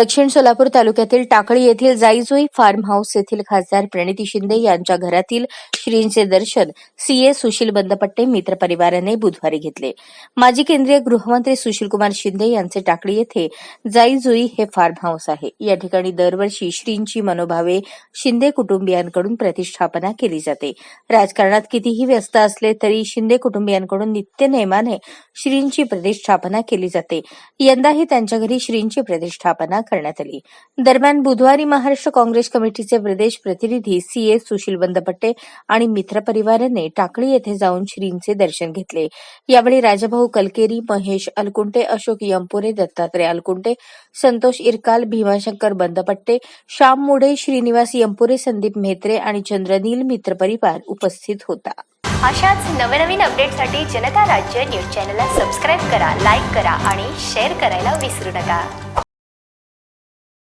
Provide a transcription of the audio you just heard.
दक्षिण सोलापूर तालुक्यातील टाकळी येथील जाईजोई फार्म हाऊस येथील खासदार प्रणिती शिंदे यांच्या घरातील श्रींचे दर्शन सीए सुशील बंदपट्टे मित्र परिवाराने बुधवारी घेतले. माजी केंद्रीय गृहमंत्री सुशीलकुमार शिंदे यांचे टाकळी येथे जाईजुई हे फार्म हाऊस आहे. या ठिकाणी दरवर्षी श्रींची मनोभावे शिंदे कुटुंबियांकडून प्रतिष्ठापना केली जाते. राजकारणात कितीही व्यस्त असले तरी शिंदे कुटुंबियांकडून नित्य नेमाने श्रींची प्रतिष्ठापना केली जाते. यंदाही त्यांच्या घरी श्रींची प्रतिष्ठापना करण्यात आली. दरम्यान बुधवारी महाराष्ट्र काँग्रेस कमिटीचे प्रदेश प्रतिनिधी सी ए सुशील बंदपट्टे आणि मित्रपरिवाराने टाकळी येथे जाऊन श्रींचे दर्शन घेतले. यावेळी राजाभाऊ कलकेरी महेश अलकुंटे अशोक यमपुरे दत्तात्रय अलकुंटे संतोष इरकाल भीमाशंकर बंदपट्टे श्याम मुढे श्रीनिवास यंपुरे संदीप म्हेत्रे आणि चंद्रनील मित्रपरिवार उपस्थित होता. अशाच नवनवीन अपडेटसाठी जनता राज्य न्यूज चॅनलला सबस्क्राईब करा लाईक करा आणि शेअर करायला विसरू नका.